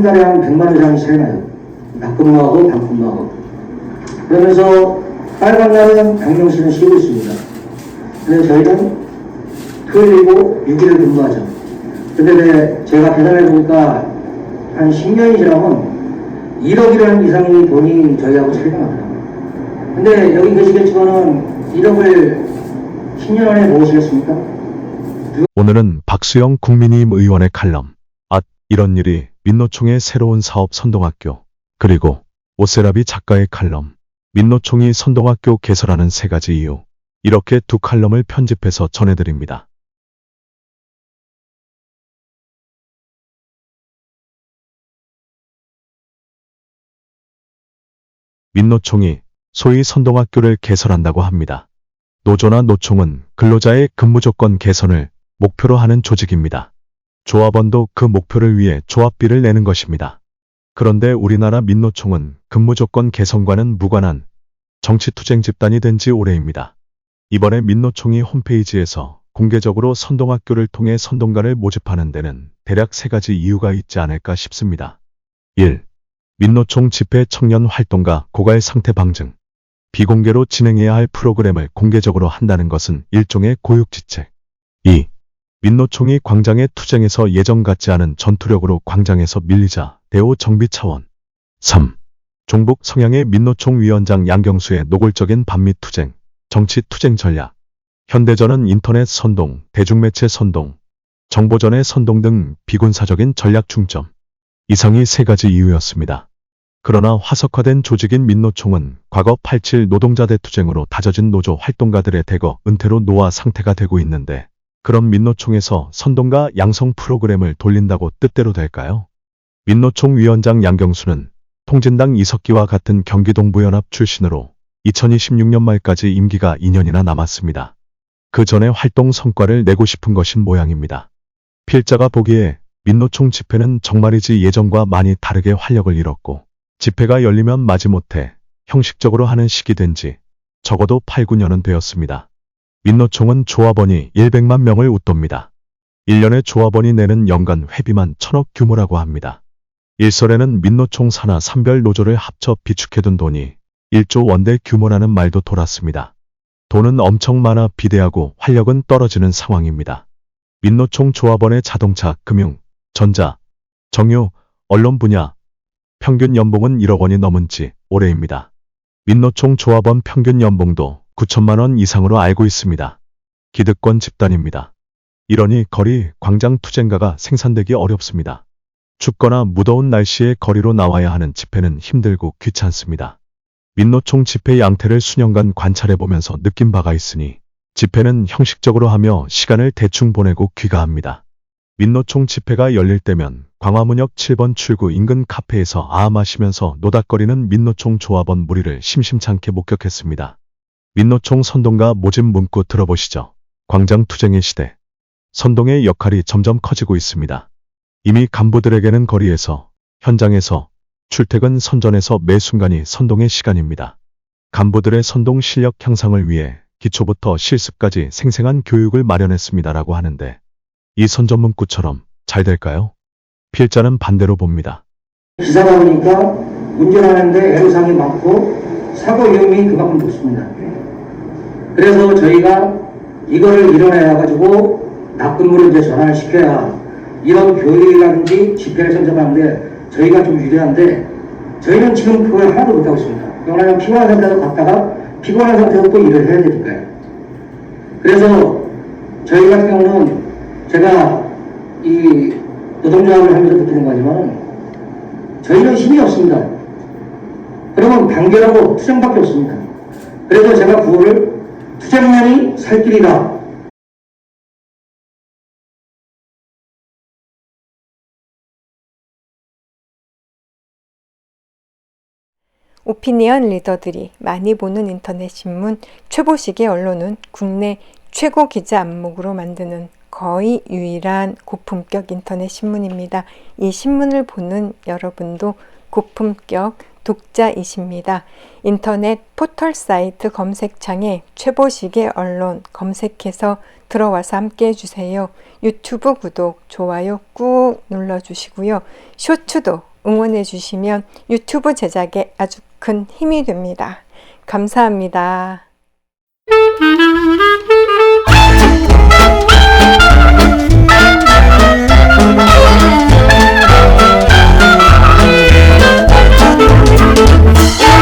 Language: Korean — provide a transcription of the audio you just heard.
한 달에 한 100만 원 이상이 차이 나요. 낮근무하고 밤근무하고. 그러면서 빨간 날은 강명수는 쉬고 있습니다. 그래서 저희는 토요일이고 6일을 근무하죠. 근데 네, 제가 계산해 보니까 한 10년이 지나면 1억이라는 이상의 돈이 저희하고 차이가 나더라고요. 근데 여기 계시겠지만은 1억을 10년 안에 모으시겠습니까? 오늘은 박수영 국민의힘 의원의 칼럼. 앗, 이런 일이 민노총의 새로운 사업 선동학교. 그리고 오세라비 작가의 칼럼. 민노총이 선동학교 개설하는 세 가지 이유. 이렇게 두 칼럼을 편집해서 전해드립니다. 민노총이 소위 선동학교를 개설한다고 합니다. 노조나 노총은 근로자의 근무 조건 개선을 목표로 하는 조직입니다. 조합원도 그 목표를 위해 조합비를 내는 것입니다. 그런데 우리나라 민노총은 근무조건 개선과는 무관한 정치투쟁 집단이 된 지 오래입니다. 이번에 민노총이 홈페이지에서 공개적으로 선동학교를 통해 선동가를 모집하는 데는 대략 세 가지 이유가 있지 않을까 싶습니다. 1. 민노총 집회 청년 활동가 고갈 상태 방증. 비공개로 진행해야 할 프로그램을 공개적으로 한다는 것은 일종의 고육지책. 2. 민노총이 광장에 투쟁해서 예정 같지 않은 전투력으로 광장에서 밀리자 대오 정비 차원. 3. 종북 성향의 민노총 위원장 양경수의 노골적인 반미 투쟁, 정치 투쟁 전략. 현대전은 인터넷 선동, 대중매체 선동, 정보전의 선동 등 비군사적인 전략 중점. 이상이 세 가지 이유였습니다. 그러나 화석화된 조직인 민노총은 과거 87 노동자 대투쟁으로 다져진 노조 활동가들의 대거 은퇴로 노화 상태가 되고 있는데 그럼 민노총에서 선동가 양성 프로그램을 돌린다고 뜻대로 될까요? 민노총 위원장 양경수는 통진당 이석기와 같은 경기동부연합 출신으로 2026년 말까지 임기가 2년이나 남았습니다. 그 전에 활동 성과를 내고 싶은 것인 모양입니다. 필자가 보기에 민노총 집회는 정말이지 예전과 많이 다르게 활력을 잃었고 집회가 열리면 마지못해 형식적으로 하는 시기 된 지 적어도 8, 9년은 되었습니다. 민노총은 조합원이 100만 명을 웃돕니다. 1년에 조합원이 내는 연간 회비만 천억 규모라고 합니다. 일설에는 민노총 산하 산별 노조를 합쳐 비축해둔 돈이 1조 원대 규모라는 말도 돌았습니다. 돈은 엄청 많아 비대하고 활력은 떨어지는 상황입니다. 민노총 조합원의 자동차, 금융, 전자, 정유, 언론 분야, 평균 연봉은 1억 원이 넘은 지 올해입니다. 민노총 조합원 평균 연봉도 9천만 원 이상으로 알고 있습니다. 기득권 집단입니다. 이러니 거리, 광장 투쟁가가 생산되기 어렵습니다. 춥거나 무더운 날씨에 거리로 나와야 하는 집회는 힘들고 귀찮습니다. 민노총 집회 양태를 수년간 관찰해보면서 느낀 바가 있으니 집회는 형식적으로 하며 시간을 대충 보내고 귀가합니다. 민노총 집회가 열릴 때면 광화문역 7번 출구 인근 카페에서 아 마시면서 노닥거리는 민노총 조합원 무리를 심심찮게 목격했습니다. 민노총 선동가 모집 문구 들어보시죠. 광장 투쟁의 시대. 선동의 역할이 점점 커지고 있습니다. 이미 간부들에게는 거리에서, 현장에서, 출퇴근 선전에서 매 순간이 선동의 시간입니다. 간부들의 선동 실력 향상을 위해 기초부터 실습까지 생생한 교육을 마련했습니다라고 하는데 이 선전 문구처럼 잘 될까요? 필자는 반대로 봅니다. 기사가 오니까 운전하는데 애로사항이 많고 사고 위험이 그만큼 높습니다. 그래서 저희가 이거를 일어나야 가지고 낮근무를 이제 전환을 시켜야 이런 교육이라든지 집회를 선정하는데 저희가 좀 유리한데 저희는 지금 그걸 하나도 못하고 있습니다. 왜냐하면 피곤한 상태로 갔다가 피곤한 상태로 또 일을 해야 되니까요. 그래서 저희 같은 경우는 제가 이 노동조합을 하면서 느끼는 거지만 저희는 힘이 없습니다. 그러면 단결하고 투쟁밖에 없습니다. 그래서 제가 구호를 투쟁만이 살 길이다. 오피니언 리더들이 많이 보는 인터넷 신문 최보식의 언론은 국내 최고 기자 안목으로 만드는 거의 유일한 고품격 인터넷 신문입니다. 이 신문을 보는 여러분도 고품격 독자이십니다. 인터넷 포털 사이트 검색창에 최보식의 언론 검색해서 들어와서 함께 해주세요. 유튜브 구독, 좋아요 꾹 눌러주시고요. 쇼츠도 응원해 주시면 유튜브 제작에 아주 큰 힘이 됩니다. 감사합니다.